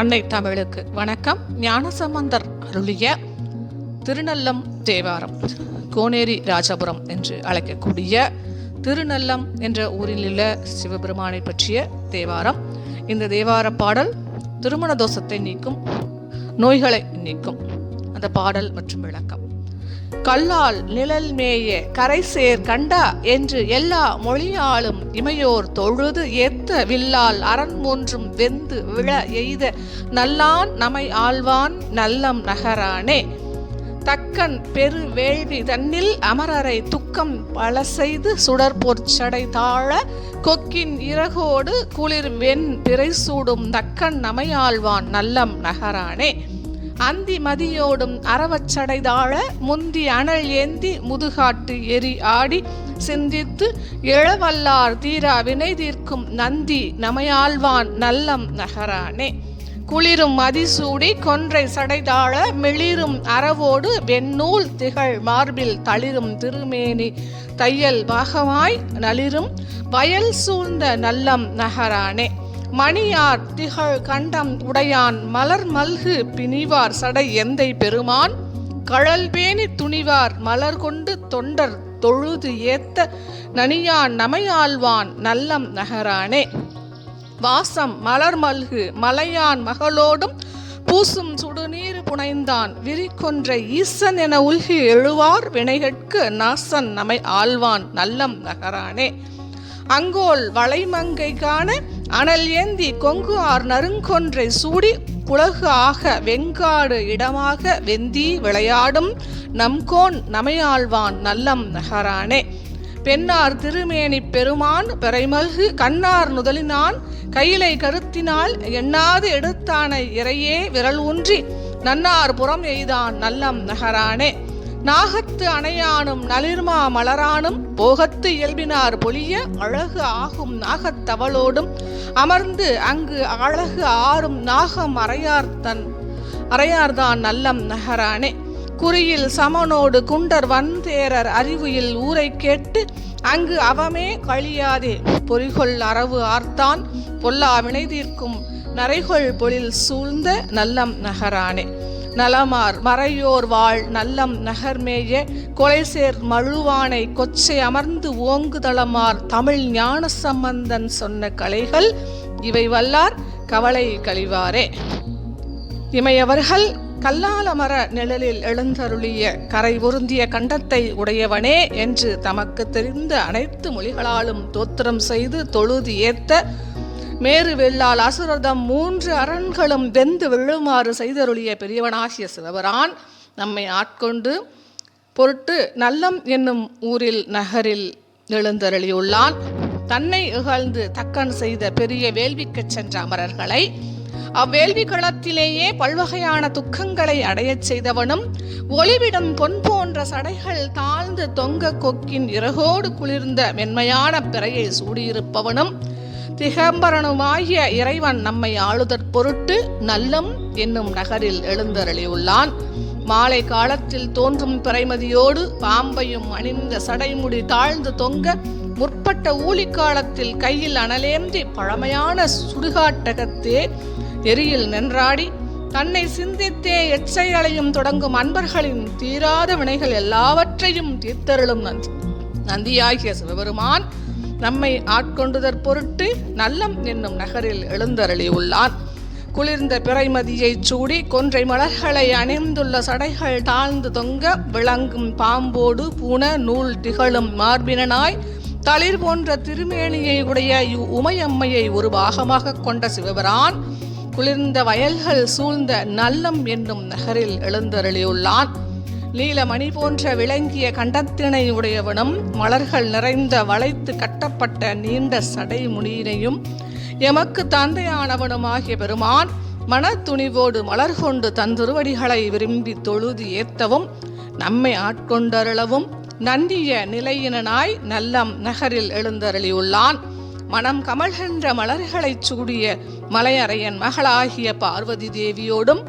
அன்னை தமிழுக்கு வணக்கம். ஞானசம்பந்தர் அருளிய திருநல்லம் தேவாரம் கோனேரி ராஜபுரம் என்று அழைக்கக்கூடிய திருநல்லம் என்ற ஊரில் உள்ள சிவபெருமானை பற்றிய தேவாரம். இந்த தேவார பாடல் திருமண தோஷத்தை நீக்கும் நோய்களை நீக்கும் அந்த பாடல் மற்றும் விளக்கம். கல்லால் நிழல் மேய கரைசேர் கண்டா என்று எல்லா மொழியாலும் இமையோர் தொழுது ஏத்த வில்லால் அரண் மூன்றும் வெந்து விழ எய்த நல்லான் நமை ஆழ்வான் நல்லம் நகரானே. தக்கன் பெரு வேள்வி தன்னில் அமரரை துக்கம் பல செய்து சுடற்போர் சடை தாழ கொக்கின் இறகோடு குளிர் வெண் பிறை சூடும் தக்கன் நமையாழ்வான் நல்லம் நகரானே. அந்தி மதியோடும் அறவச்சடைதாழ முந்தி அனல் ஏந்தி முதுகாட்டு எரி ஆடி சிந்தித்து இளவல்லார் தீரா வினை தீர்க்கும் நந்தி நமையாழ்வான் நல்லம் நகரானே. குளிரும் மதிசூடி கொன்றை சடைதாழ மிளிரும் அறவோடு வெண்ணூல் திகழ் மார்பில் தளிரும் திருமேனி. தையல் பாகமாய் நளிரும் வயல் சூழ்ந்த நல்லம் நகரானே. மணியார் திகழ் கண்டம் உடையான் மலர் மல்கு பிணிவார் சடை எந்தை பெருமான்? கழல் பேணி துணிவார் மலர் கொண்டு தொண்டர் தொழுது ஏத்த நனியான் நமையாழ்வான் நல்லம் நகரானே. வாசம் மலர் மல்கு மலையான் மகளோடும் பூசும் சுடுநீர் புனைந்தான். விரிக்கொன்ற ஈசன் என உல்கி எழுவார் வினைகட்கு நாசன் நமை ஆழ்வான் நல்லம் நகரானே. அங்கோல் வளைமங்கை காண அனல் ஏந்தி கொங்கு ஆர் நறுங்கொன்றை சூடி குலகு ஆக வெங்காடு இடமாக வெந்தி விளையாடும் நம்கோன் நமையாழ்வான் நல்லம் நகரானே. பெண்ணார் திருமேனி பெருமான் பெறைமல்கு கண்ணார் நுதலினான் கையிலை கருத்தினால் எண்ணாது எடுத்தானை இறையே விரல் ஊன்றி நன்னார் புறம் எய்தான் நல்லம் நகரானே. நாகத்து அணையானும் நளிர்மா மலரானும் போகத்து இயல்பினார் பொழிய அழகு ஆகும் நாகத்தவளோடும் அமர்ந்து அங்கு அழகு ஆறும் நாகம் அறையார்த்தன் அறையார்தான் நல்லம் நகரானே. குறியில் சமனோடு குண்டர் வந்தேரர் அறிவுயில் ஊரை கேட்டு அங்கு அவமே கழியாதே. பொறிகொள் அரவு ஆர்த்தான் பொல்லா வினை தீர்க்கும் நரைகொள் பொழில் சூழ்ந்த நல்லம் நகரானே. நலமார் மறையோர் வாழ் நல்லம் நகர்மேய கொலைசேர் மழுவானை கொச்சை அமர்ந்து ஓங்குதளமார் தமிழ் ஞான சம்பந்தன் சொன்ன கலைகள் இவை வல்லார் கவலை கழிவாரே. இமையவர்கள் கல்லாலமர நிழலில் எழுந்தருளிய கரை பொருந்திய கண்டத்தை உடையவனே என்று தமக்கு தெரிந்த அனைத்து மொழிகளாலும் தோத்திரம் செய்து தொழுது ஏத்த மேரு வெள்ளால் அசுரதம் மூன்று அரண்களும் வெந்து விழுமாறு செய்தருளிய பெரியவனாகிய சிவபரான் நம்மை ஆட்கொண்டு பொருட்டு நல்லம் என்னும் ஊரில் நகரில் எழுந்தருளியுள்ளான். தன்னை இகழ்ந்து தக்கன் செய்த பெரிய வேள்விக்கு சென்ற அமரர்களை அவ்வேள்வி களத்திலேயே பல்வகையான துக்கங்களை அடையச் செய்தவனும் ஒளிவிடும் பொன் போன்ற சடைகள் தாழ்ந்து தொங்க கொக்கின் இறகோடு குளிர்ந்த மென்மையான பிறையை சூடியிருப்பவனும் திகம்பரனுமாகிய இறைவன் நம்மை ஆளுதற் பொருட்டு நல்லம் என்னும் நகரில் எழுந்தருளியுள்ளான். மாலை காலத்தில் தோன்றும் பிறைமதியோடு பாம்பையும் அணிந்த சடைமுடி தாழ்ந்து தொங்க முற்பட்ட ஊழிக்காலத்தில் கையில் அனலேந்தி பழமையான சுடுகாட்டகத்தே எரியில் நின்றாடி தன்னை சிந்தித்தே எச்சைகளையும் தொடங்கும் அன்பர்களின் தீராத வினைகள் எல்லாவற்றையும் தீர்த்தருளும் நந்தி நந்தியாகிய சிவபெருமான் நம்மை ஆட்கொண்டுதற் பொருட்டு நல்லம் என்னும் நகரில் எழுந்தருளியுள்ளான். குளிர்ந்த பிறைமதியைச் சூடி கொன்றை மலர்களை அணிந்துள்ள சடைகள் தாழ்ந்து தொங்க விளங்கும் பாம்போடு பூன நூல் திகழும் மார்பினனாய் தளிர் போன்ற திருமேனியை உடைய உமையம்மையை ஒரு பாகமாக கொண்ட சிவபிரான் குளிர்ந்த வயல்கள் சூழ்ந்த நல்லம் என்னும் நகரில் எழுந்தருளியுள்ளான். நீலமணி போன்ற விளங்கிய கண்டத்தினை உடையவனும் மலர்கள் நிறைந்த வளைத்து கட்டப்பட்ட நீண்ட சடை முனியினையும் எமக்கு தந்தையானவனுமாகிய பெருமான் மன துணிவோடு மலர் கொண்டு தன் திருவடிகளை விரும்பி தொழுது ஏத்தவும் நம்மை ஆட்கொண்டருளவும் நன்றிய நிலையினனாய் நல்லம் நகரில் எழுந்தருளியுள்ளான். மனம் கமழ்கின்ற மலர்களைச் சூடிய மலையறையன் மகளாகிய பார்வதி தேவியோடும்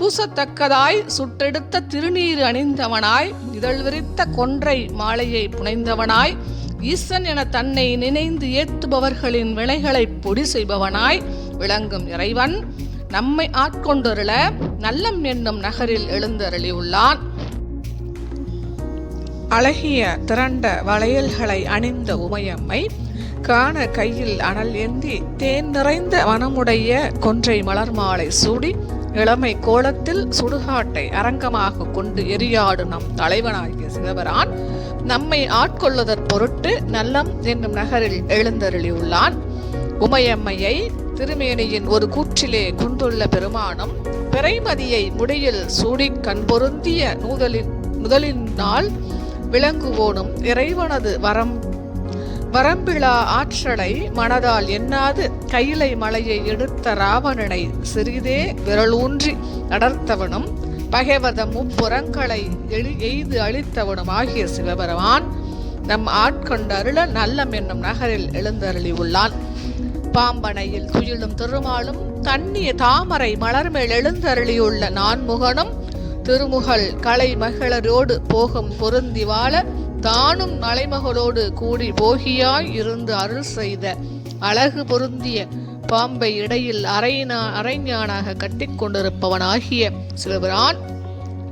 பூசத்தக்கதாய் சுட்டெடுத்த திருநீர் அணிந்தவனாய் இதழ் விரித்த கொன்றை மாலையை புனைந்தவனாய் ஈசன் என தன்னை நினைந்து ஏத்துபவர்களின் வினைகளை பொடி செய்பவனாய் விளங்கும் இறைவன் நம்மை ஆட்கொண்டருள நல்லம் என்னும் நகரில் எழுந்தருளியுள்ளான். அழகிய திரண்ட வளையல்களை அணிந்த உமையம்மை காண கையில் அனல் ஏந்தி தேன் நிறைந்த வனமுடைய கொன்றை மலர் மாலை சூடி இளமை கோலத்தில் சுடுகாட்டை அரங்கமாக கொண்டு எரியாடும் நம் தலைவனாகிய சிவபரான் நம்மை ஆட்கொள்வதற் பொருட்டு நல்லம் என்னும் நகரில் எழுந்தருளியுள்ளான். உமையம்மையை திருமேனியின் ஒரு கூற்றிலே குந்துள்ள பெருமானும் பிறைமதியை முடியில் சூடி கண்பொருந்திய நூதலின் முதலினால் விளங்குவோனும் இறைவனது வரம் வரம்பிழா ஆற்றலை மனதால் எண்ணாது கையிலை மலையை எடுத்த ராவணனை சிறிதே விரலூன்றி நடர்த்தவனும் பகைவத முப்புறங்களை எழு எய்து அழித்தவனும் ஆகிய சிவபெருமான் நம் ஆட்கொண்ட அருள நல்லம் என்னும் நகரில் எழுந்தருளி உள்ளான். பாம்பனையில் துயிலும் திருமாலும் கண்ணிய தாமரை மலர் மேல் எழுந்தருளியுள்ள நான்முகனும் திருமுகல் கலை மகளரோடு போகும் பொருந்தி வாழ தானும் மலைமகளோடு கூடி போகியாய் இருந்து அருள் செய்த அழகு பொருந்திய பாம்பை இடையில் அரைஞா அரைஞானாக கட்டிக்கொண்டிருப்பவனாகிய சிவபிரான்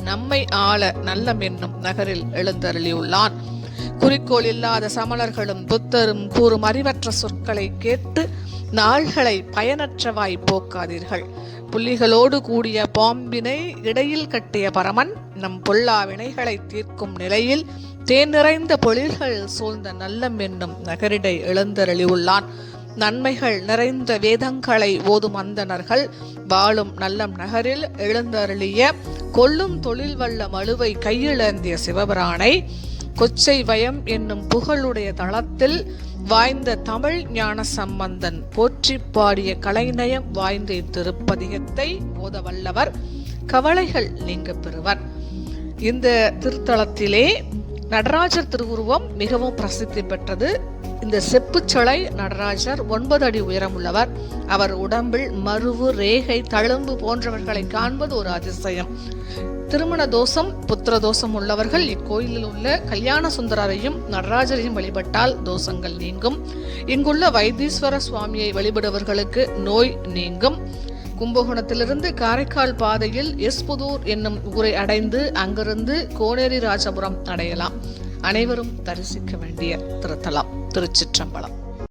நம்மை ஆள நல்லம் என்னும் நகரில் எழுந்தருளியுள்ளான். குறிக்கோள் இல்லாத சமணர்களும் புத்தரும் கூறும் அறிவற்ற சொற்களை கேட்டு நாள்களை பயனற்றவாய் போக்காதீர்கள். புள்ளிகளோடு கூடிய பாம்பினை இடையில் கட்டிய பரமன் நம் பொல்லா வினைகளை தீர்க்கும் நிலையில் தேன் நிறைந்த பொழில்கள் சூழ்ந்த நல்லம் என்னும் நகரிடை எழுந்தருளியுள்ளான். நன்மைகள் நிறைந்த வேதங்களை ஓதும் அந்தனர்கள் வாழும் நல்லம் நகரில் எழுந்தருளிய கொல்லும் தொழில் வல்ல மழுவை கையிழந்திய சிவபிரானை கொச்சை வயம் என்னும் புகழுடைய தளத்தில் வாய்ந்த தமிழ் ஞான சம்பந்தன் போற்றி பாடிய கலைநயம் வாய்ந்த இத்திருப்பதிகத்தை ஓத வல்லவர் கவலைகள் நீங்க பெறுவர். இந்த திருத்தலத்திலே நடராஜர் திருவுருவம் மிகவும் பிரசித்தி பெற்றது. இந்த செப்புச்சலை நடராஜர் ஒன்பது அடி உயரமுள்ளவர். அவர் உடம்பில் மருவு ரேகை தழும்பு போன்றவர்களை காண்பது ஒரு அதிசயம். திருமண தோஷம் புத்திர தோஷம் உள்ளவர்கள் இக்கோயிலில் உள்ள கல்யாண சுந்தரரையும் நடராஜரையும் வழிபட்டால் தோஷங்கள் நீங்கும். இங்குள்ள வைத்தீஸ்வர சுவாமியை வழிபடுவர்களுக்கு நோய் நீங்கும். கும்பகோணத்திலிருந்து காரைக்கால் பாதையில் எஸ்புதூர் என்னும் ஊரை அடைந்து அங்கிருந்து கோனேரி ராஜபுரம் அடையலாம். அனைவரும் தரிசிக்க வேண்டிய திருத்தலம் திருச்சிற்றம்பலம்.